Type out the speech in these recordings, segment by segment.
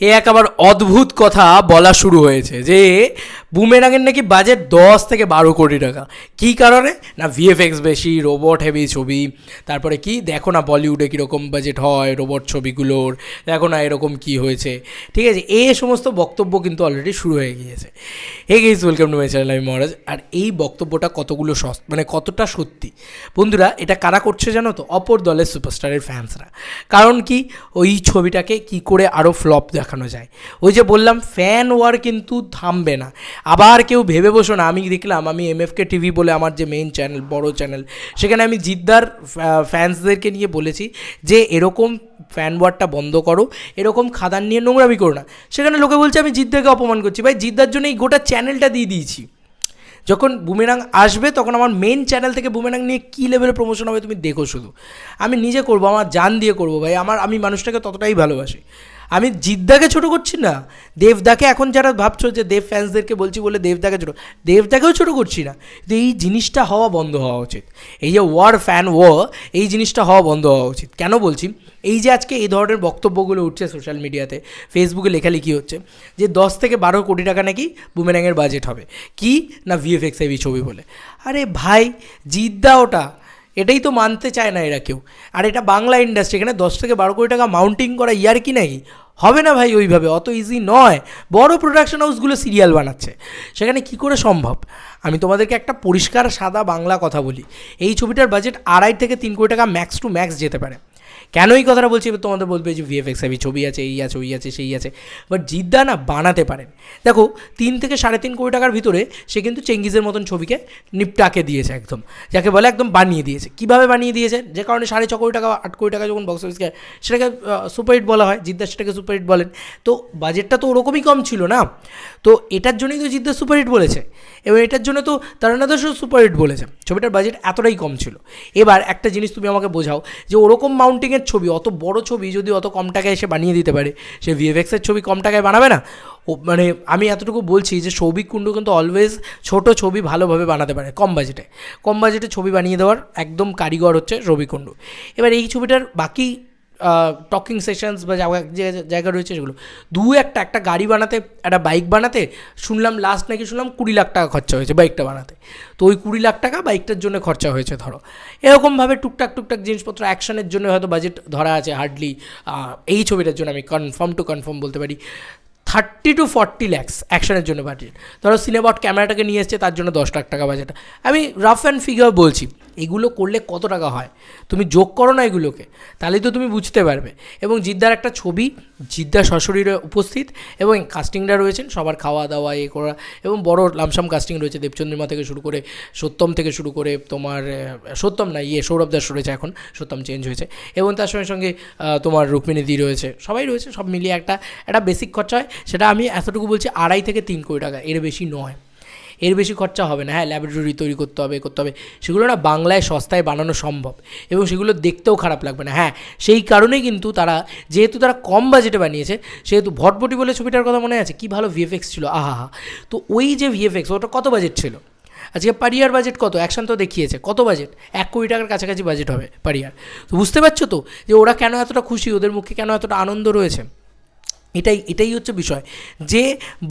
এ এক আবার অদ্ভুত কথা বলা শুরু হয়েছে যে বুমেরাঙের নাকি বাজেট দশ থেকে বারো কোটি টাকা। কী কারণে? না ভিএফএক্স বেশি রোবট হেভি ছবি, তারপরে কি? দেখো না বলিউডে কীরকম বাজেট হয় রোবট ছবিগুলোর, দেখো না এরকম কি হয়েছে। ঠিক আছে এই সমস্ত বক্তব্য কিন্তু অলরেডি শুরু হয়ে গিয়েছে। Hey guys welcome to my channel আমি মহারাজ। আর এই বক্তব্যটা কতগুলো মানে কতটা সত্যি? বন্ধুরা, এটা কারা করছে জানো তো? অপর দলের সুপারস্টারের ফ্যান্সরা কারণ কি? ওই ছবিটাকে কি করে আরও ফ্লপ দেখানো যায়? ওই যে বললাম ফ্যান ওয়ার কিন্তু থামবে না। আবার কেউ ভেবে বসো না, আমি দেখলাম আমি এমএফকে টিভি বলে আমার যে মেইন চ্যানেল বড় চ্যানেল সেখানে আমি জিদ্দার ফ্যান্সদেরকে নিয়ে বলেছি যে এরকম ফ্যান ওয়ারটা বন্ধ করো, এরকম খাদান নিয়ে নোংরামি করো না। সেখানে লোকে বলছে, আমি জিদ্দাকে অপমান করছি। ভাই, জিদ্দার জন্য এই গোটা চ্যানেলটা দিয়ে দিয়েছি। যখন বুমেরাং আসবে, তখন আমার মেন চ্যানেল থেকে বুমেরাং নিয়ে কী লেভেলে প্রমোশন হবে তুমি দেখো শুধু। আমি নিজে করব, আমার জান দিয়ে করব, ভাই। আমার, আমি মানুষটাকে ততটাই ভালোবাসি। আমি জিদ্দাকে ছোটো করছি না। দেবদাকে এখন যারা ভাবছ যে দেব ফ্যান্সদেরকে বলছি বলে দেবদাকে ছোটো দেবদাকেও ছোটো করছি না। কিন্তু এই জিনিসটা হওয়া বন্ধ হওয়া উচিত। এই যে ওয়ার ফ্যান ও এই জিনিসটা হওয়া বন্ধ হওয়া উচিত। কেন বলছি? এই যে আজকে এই ধরনের বক্তব্যগুলো উঠছে সোশ্যাল মিডিয়াতে ফেসবুকে লেখালেখি হচ্ছে, যে দশ থেকে বারো কোটি টাকা নাকি বুমেরাঙের বাজেট হবে। কি? না ভিএফএক্স হেভি ছবি বলে। আরে ভাই, জিদ্দা ওটা। এটাই তো মানতে চায় না এরা কেউ। আর এটা বাংলা ইন্ডাস্ট্রি এখানে দশ থেকে বারো কোটি টাকা মাউন্টিং করা ইয়ার কি নাকি? হবে না ভাই ওইভাবে, অত ইজি নয়। বড় প্রোডাকশন হাউসগুলো সিরিয়াল বানাচ্ছে। সেখানে কি করে সম্ভব? আমি তোমাদেরকে একটা পরিষ্কার সাদা বাংলা কথা বলি। এই ছবিটার বাজেট আড়াই থেকে তিন কোটি টাকা ম্যাক্স টু ম্যাক্স যেতে পারে। কেন এই কথাটা বলছি? তোমাদের বলবে যে ভিএফএক্স হেভি ছবি আছে, এই আছে, ওই আছে, সেই আছে। বাট জিদ্দা না বানাতে পারেন। দেখো, তিন থেকে সাড়ে তিন কোটি টাকার ভিতরে সে কিন্তু চেঙ্গিজের মতন ছবিকে নিপটাকে দিয়েছে একদম। যাকে বলে একদম বানিয়ে দিয়েছে। কীভাবে বানিয়ে দিয়েছে? যে কারণে সাড়ে ছ কোটি টাকা, আট কোটি টাকা যখন বক্স অফিসকে সেটাকে সুপারহিট বলা হয়, জিদ্দা সেটাকে সুপারহিট বলেন। তো বাজেটটা তো ওরকমই কম ছিল না। তো এটার জন্যই তো জিদ্দা সুপারহিট বলেছে। এবং এটার জন্য তো তারানাদাসও সুপারহিট বলেছে। ছবিটার বাজেট এতটাই কম ছিল। এবার একটা জিনিস তুমি আমাকে বোঝাও যে ওরকম মাউন্টিংয়ের ছবি, অত বড় ছবি যদি অত কম টাকায় এসে বানিয়ে দিতে পারে, সে ভিএফএক্সের ছবি কম টাকায় বানাবে না? মানে আমি এতটুকু বলছি যে সৌভিক কুণ্ডু কিন্তু অলওয়েজ ছোট ছবি ভালোভাবে বানাতে পারে, কম বাজেটে কম বাজেটে ছবি বানিয়ে দেওয়ার একদম কারিগর হচ্ছে রবি কুণ্ডু। এবার এই ছবিটার বাকি টকিং সেশনস বা যে জায়গা রয়েছে সেগুলো। দু একটা একটা গাড়ি বানাতে, একটা বাইক বানাতে, শুনলাম লাস্ট নাকি শুনলাম কুড়ি লাখ টাকা খরচা হয়েছে বাইকটা বানাতে। তো ওই কুড়ি লাখ টাকা বাইকটার জন্য খরচা হয়েছে, ধরো। এরকমভাবে টুকটাক টুকটাক জিনিসপত্র অ্যাকশনের জন্য হয়তো বাজেট ধরা আছে হার্ডলি এই ছবিটার জন্য আমি কনফার্ম টু কনফার্ম বলতে পারি। থার্টি টু ফর্টি ল্যাক্স অ্যাকশনের জন্য বাজেট ধরো সিনেবট ক্যামেরাটাকে নিয়ে এসছে, তার জন্য দশ লাখ টাকা বাজেট আমি রাফ অ্যান্ড ফিগার বলছি, এগুলো করলে কত টাকা হয়? তুমি যোগ করো না এগুলোকে, তাহলেই তো তুমি বুঝতে পারবে। এবং জিদ্দার একটা ছবি, জিদ্দা সশরীরে উপস্থিত, এবং কাস্টিংরা রয়েছেন, সবার খাওয়া দাওয়া এ করা, এবং বড় লামসাম কাস্টিং রয়েছে, দেবচন্দ্রিমা থেকে শুরু করে, সত্যম থেকে শুরু করে, তোমার সত্যম না ইয়ে সৌরভ দাস রয়েছে এখন, সত্যম চেঞ্জ হয়েছে। এবং তার সঙ্গে সঙ্গে তোমার রুক্মিণী দি রয়েছে, সবাই রয়েছে, সব মিলিয়ে একটা একটা বেসিক খরচা হয়। সেটা আমি এতটুকু বলছি আড়াই থেকে তিন কোটি টাকা, এর বেশি নয়। এর বেশি খরচা হবে না হ্যাঁ ল্যাবরেটরি তৈরি করতে হবে করতে হবে। সেগুলো না বাংলায় সস্তায় বানানো সম্ভব এবং সেগুলো দেখতেও খারাপ লাগবে না হ্যাঁ। সেই কারণেই কিন্তু তারা, যেহেতু তারা কম বাজেটে বানিয়েছে, সেহেতু ভটভটি বলে ছবিটার কথা মনে আছে, কি ভালো ভিএফএক্স ছিল আহা হা তো ওই যে ভিএফএক্স ওটা কত বাজেট ছিল? আজকে পারিয়ার বাজেট কত? অ্যাকশন তো দেখিয়েছে, কত বাজেট এক কোটি টাকার কাছাকাছি বাজেট হবে পারিয়ার তো বুঝতে পারছ তো, যে ওরা কেন এতটা খুশি, ওদের মুখে কেন এতটা আনন্দ রয়েছে? এটাই এটাই হচ্ছে বিষয়। যে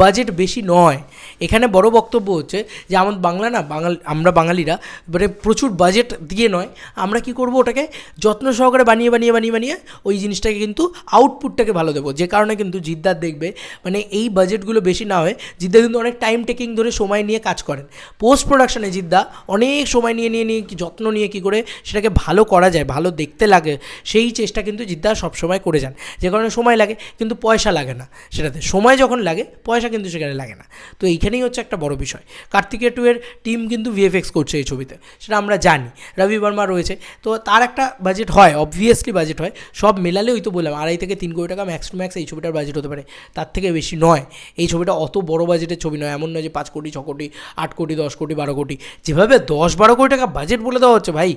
বাজেট বেশি নয়, এখানে বড় বক্তব্য হচ্ছে যে আমাদের বাংলা না, বাঙাল, আমরা বাঙালিরা মানে প্রচুর বাজেট দিয়ে নয়, আমরা কি করব ওটাকে যত্ন সহকারে বানিয়ে বানিয়ে বানিয়ে বানিয়ে ওই জিনিসটাকে কিন্তু আউটপুটটাকে ভালো দেবো। যে কারণে কিন্তু জিদ্দার দেখবে মানে এই বাজেটগুলো বেশি না হয় জিদ্দা কিন্তু অনেক টাইম টেকিং ধরে সময় নিয়ে কাজ করেন। পোস্ট প্রোডাকশানে জিদ্দা অনেক সময় নিয়ে নিয়ে নিয়ে যত্ন নিয়ে কী করে সেটাকে ভালো করা যায়, ভালো দেখতে লাগে, সেই চেষ্টা কিন্তু জিদ্দা সবসময় করে যান। যে কারণে সময় লাগে, কিন্তু পয়সা লাগে না। সেটাতে সময় যখন লাগে, পয়সা কিন্তু সেখানে লাগে না। তো এইখানেই হচ্ছে একটা বড় বিষয়। কার্তিকে টু এর টিম কিন্তু ভিএফএক্স করছে এই ছবিতে। সেটা আমরা জানি। রবি বর্মা রয়েছে। তো তার একটা বাজেট হয় অবভিয়াসলি বাজেট হয়। সব মেলালে ওই তো বললাম, আড়াই থেকে তিন কোটি টাকা ম্যাক্স টু ম্যাক্স এই ছবিটার বাজেট হতে পারে। তার থেকে বেশি নয়। এই ছবিটা অত বড় বাজেটের ছবি নয়। এমন নয় যে পাঁচ কোটি, ছ কোটি, আট কোটি, দশ কোটি, বারো কোটি। যেভাবে দশ বারো কোটি টাকা বাজেট বলে দেওয়া হচ্ছে ভাই,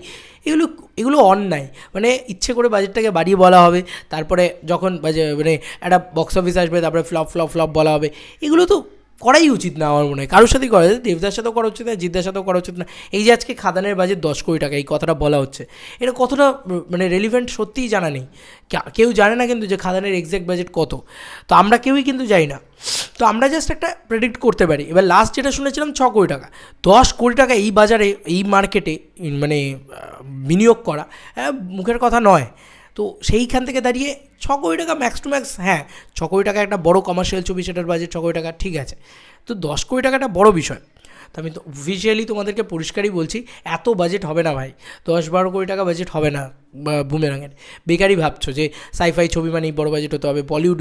এগুলো এগুলো অন্যায়। মানে ইচ্ছে করে বাজেটটাকে বাড়িয়ে বলা হবে। তারপরে যখন মানে একটা বক্স অফিস আসবে, তারপরে ফ্লপ ফ্লপ ফ্লপ বলা হবে। এগুলো তো করাই উচিত না আমার মনে হয়। কারোর সাথেই করা যায় দেবদার সাথেও করা উচিত না, জিদ্দার সাথেও করা উচিত না। এই যে আজকে খাদানের বাজেট দশ কোটি টাকা, এই কথাটা বলা হচ্ছে। এটা কতটা মানে রেলিভেন্ট সত্যিই জানা নেই। কেউ জানে না কিন্তু যে খাদানের এক্স্যাক্ট বাজেট কত। তো আমরা কেউই কিন্তু যাই না। তো আমরা জাস্ট একটা প্রেডিক্ট করতে পারি। এবার লাস্ট যেটা শুনেছিলাম, ছ কোটি টাকা। দশ কোটি টাকা এই বাজারে, এই মার্কেটে মানে বিনিয়োগ করা মুখের কথা নয়। তো সেইখান থেকে দাঁড়িয়ে ছ কোটি টাকা ম্যাক্স টু ম্যাক্স হ্যাঁ ছ কোটি টাকা একটা বড় কমার্শিয়াল ছবি, সেটার বাজেট ছ কোটি টাকা, ঠিক আছে। তো দশ কোটি টাকা একটা বড় বিষয়। তো আমি তো অফিসিয়ালি তোমাদেরকে পরিষ্কারই বলছি, এত বাজেট হবে না ভাই। দশ বারো কোটি টাকা বাজেট হবে না। বুমেরাঙের। বেকারই ভাবছ যে সাইফাই ছবি মানেই বড় বাজেট হতে হবে বলিউড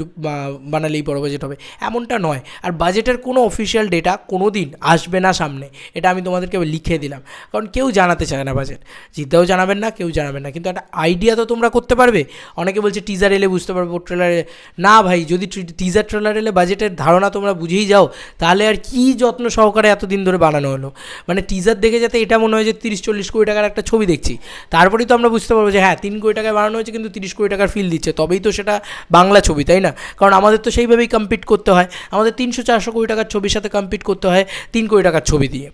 বানালেই বড় বাজেট হবে, এমনটা নয়। আর বাজেটের কোনো অফিসিয়াল ডেটা কোনো দিন আসবে না সামনে, এটা আমি তোমাদেরকে লিখে দিলাম। কারণ কেউ জানাতে চায় না বাজেট জিদ্দাও জানাবেন না, কেউ জানাবেন না। কিন্তু একটা আইডিয়া তো তোমরা করতে পারবে। অনেকে বলছে টিজার এলে বুঝতে পারব ট্রেলারে না ভাই, যদি টিজার ট্রেলার এলে বাজেটের ধারণা তোমরা বুঝেই যাও, তাহলে আর কি যত্ন সহকারে এতদিন ধরে বানানো হলো? মানে টিজার দেখে যাতে এটা মনে হয় যে তিরিশ, চল্লিশ কোটি টাকার একটা ছবি দেখছি, তারপরেই তো আমরা বুঝতে পারব যে হ্যাঁ তিন কোটি টাকায় বানানো হয়েছে, কিন্তু তিরিশ কোটি টাকার ফিল দিচ্ছে। তবেই তো সেটা বাংলা ছবি, তাই না? কারণ আমাদের তো সেইভাবেই কম্পিট করতে হয়। আমাদের তিনশো চারশো কোটি টাকার ছবির সাথে কম্পিট করতে হয়, তিন কোটি টাকার ছবি দিয়ে।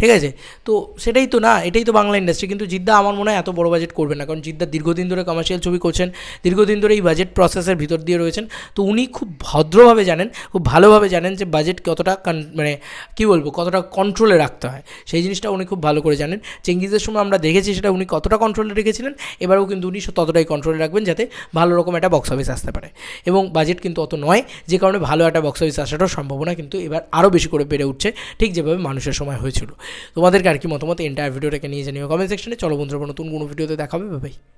ঠিক আছে? তো সেটাই তো না, এটাই তো বাংলা ইন্ডাস্ট্রি কিন্তু জিদ্দা আমার মনে হয় এত বড় বাজেট করবে না। কারণ জিদ্দা দীর্ঘদিন ধরে কমার্শিয়াল ছবি করছেন, দীর্ঘদিন ধরে এই বাজেট প্রসেসের ভিতর দিয়ে রয়েছেন। তো উনি খুব ভদ্রভাবে জানেন, খুব ভালোভাবে জানেন যে বাজেট কতটা মানে কী বলব, কতটা কন্ট্রোলে রাখতে হয়। সেই জিনিসটা উনি খুব ভালো করে জানেন। চেঙ্গিজের সময় আমরা দেখেছি সেটা উনি কতটা কন্ট্রোলে রেখেছিলেন। এবারেও কিন্তু উনি ততটাই কন্ট্রোলে রাখবেন যাতে ভালো রকম একটা বক্স অফিস আসতে পারে। এবং বাজেট কিন্তু অত নয়, যে কারণে ভালো একটা বক্স অফিস আসাটাও সম্ভাবনা কিন্তু এবার আরও বেশি করে বেড়ে উঠছে, ঠিক যেভাবে মানুষের সময় হয়েছিল। তোমাদেরকে আর কি মতামত এন্টায়ার ভিডিওটাকে নিয়ে জানিও। কমেন্ট সেকশনে চলো বন্ধুরা নতুন কোনো ভিডিওতে দেখাবে ভাই